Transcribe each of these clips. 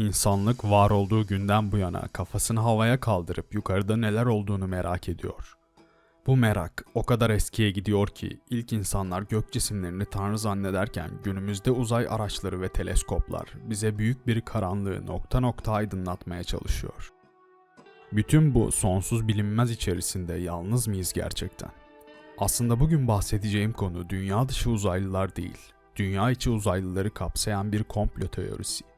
İnsanlık var olduğu günden bu yana kafasını havaya kaldırıp yukarıda neler olduğunu merak ediyor. Bu merak o kadar eskiye gidiyor ki ilk insanlar gök cisimlerini tanrı zannederken günümüzde uzay araçları ve teleskoplar bize büyük bir karanlığı nokta nokta aydınlatmaya çalışıyor. Bütün bu sonsuz bilinmez içerisinde yalnız mıyız gerçekten? Aslında bugün bahsedeceğim konu dünya dışı uzaylılar değil, dünya içi uzaylıları kapsayan bir komplo teorisi.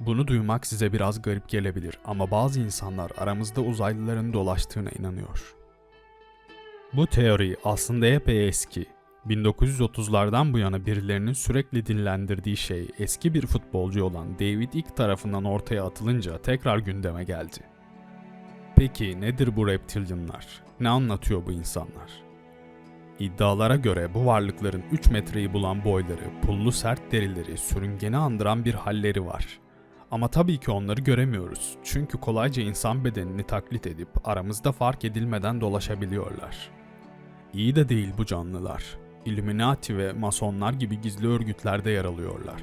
Bunu duymak size biraz garip gelebilir ama bazı insanlar aramızda uzaylıların dolaştığına inanıyor. Bu teori aslında epey eski. 1930'lardan bu yana birilerinin sürekli dinlendirdiği şey eski bir futbolcu olan David Icke tarafından ortaya atılınca tekrar gündeme geldi. Peki nedir bu reptilyanlar? Ne anlatıyor bu insanlar? İddialara göre bu varlıkların 3 metreyi bulan boyları, pullu sert derileri, sürüngeni andıran bir halleri var. Ama tabii ki onları göremiyoruz. Çünkü kolayca insan bedenini taklit edip aramızda fark edilmeden dolaşabiliyorlar. İyi de değil bu canlılar. Illuminati ve Masonlar gibi gizli örgütlerde yer alıyorlar.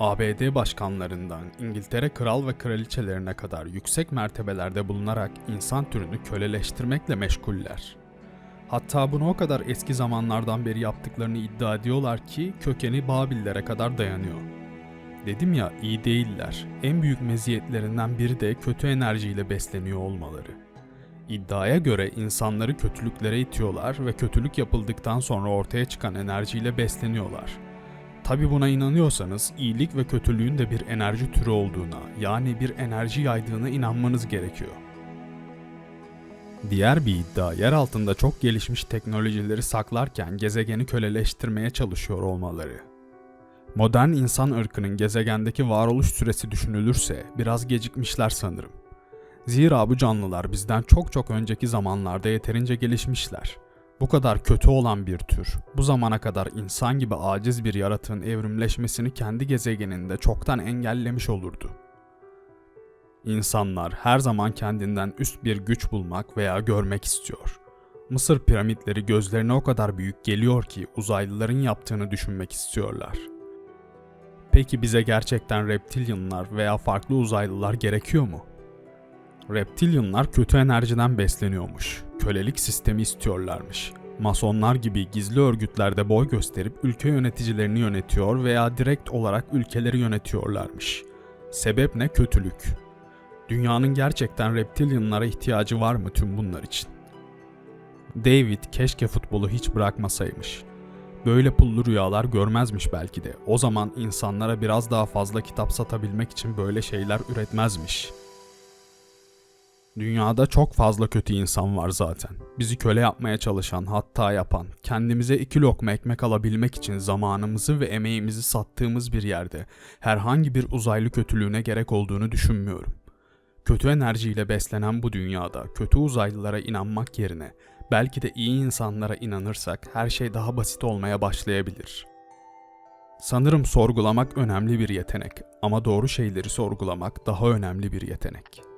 ABD başkanlarından İngiltere kral ve kraliçelerine kadar yüksek mertebelerde bulunarak insan türünü köleleştirmekle meşguller. Hatta bunu o kadar eski zamanlardan beri yaptıklarını iddia ediyorlar ki kökeni Babillere kadar dayanıyor. Dedim ya iyi değiller. En büyük meziyetlerinden biri de kötü enerjiyle besleniyor olmaları. İddiaya göre insanları kötülüklere itiyorlar ve kötülük yapıldıktan sonra ortaya çıkan enerjiyle besleniyorlar. Tabi buna inanıyorsanız iyilik ve kötülüğün de bir enerji türü olduğuna, yani bir enerji yaydığına inanmanız gerekiyor. Diğer bir iddia yer altında çok gelişmiş teknolojileri saklarken gezegeni köleleştirmeye çalışıyor olmaları. Modern insan ırkının gezegendeki varoluş süresi düşünülürse biraz gecikmişler sanırım. Zira bu canlılar bizden çok çok önceki zamanlarda yeterince gelişmişler. Bu kadar kötü olan bir tür, bu zamana kadar insan gibi aciz bir yaratığın evrimleşmesini kendi gezegeninde çoktan engellemiş olurdu. İnsanlar her zaman kendinden üst bir güç bulmak veya görmek istiyor. Mısır piramitleri gözlerine o kadar büyük geliyor ki uzaylıların yaptığını düşünmek istiyorlar. Peki bize gerçekten reptilyanlar veya farklı uzaylılar gerekiyor mu? Reptilyanlar kötü enerjiden besleniyormuş. Kölelik sistemi istiyorlarmış. Masonlar gibi gizli örgütlerde boy gösterip ülke yöneticilerini yönetiyor veya direkt olarak ülkeleri yönetiyorlarmış. Sebep ne? Kötülük. Dünyanın gerçekten reptilyanlara ihtiyacı var mı tüm bunlar için? David keşke futbolu hiç bırakmasaymış. Böyle pullu rüyalar görmezmiş belki de. O zaman insanlara biraz daha fazla kitap satabilmek için böyle şeyler üretmezmiş. Dünyada çok fazla kötü insan var zaten. Bizi köle yapmaya çalışan, hatta yapan, kendimize iki lokma ekmek alabilmek için zamanımızı ve emeğimizi sattığımız bir yerde herhangi bir uzaylı kötülüğüne gerek olduğunu düşünmüyorum. Kötü enerjiyle beslenen bu dünyada kötü uzaylılara inanmak yerine belki de iyi insanlara inanırsak her şey daha basit olmaya başlayabilir. Sanırım sorgulamak önemli bir yetenek ama doğru şeyleri sorgulamak daha önemli bir yetenek.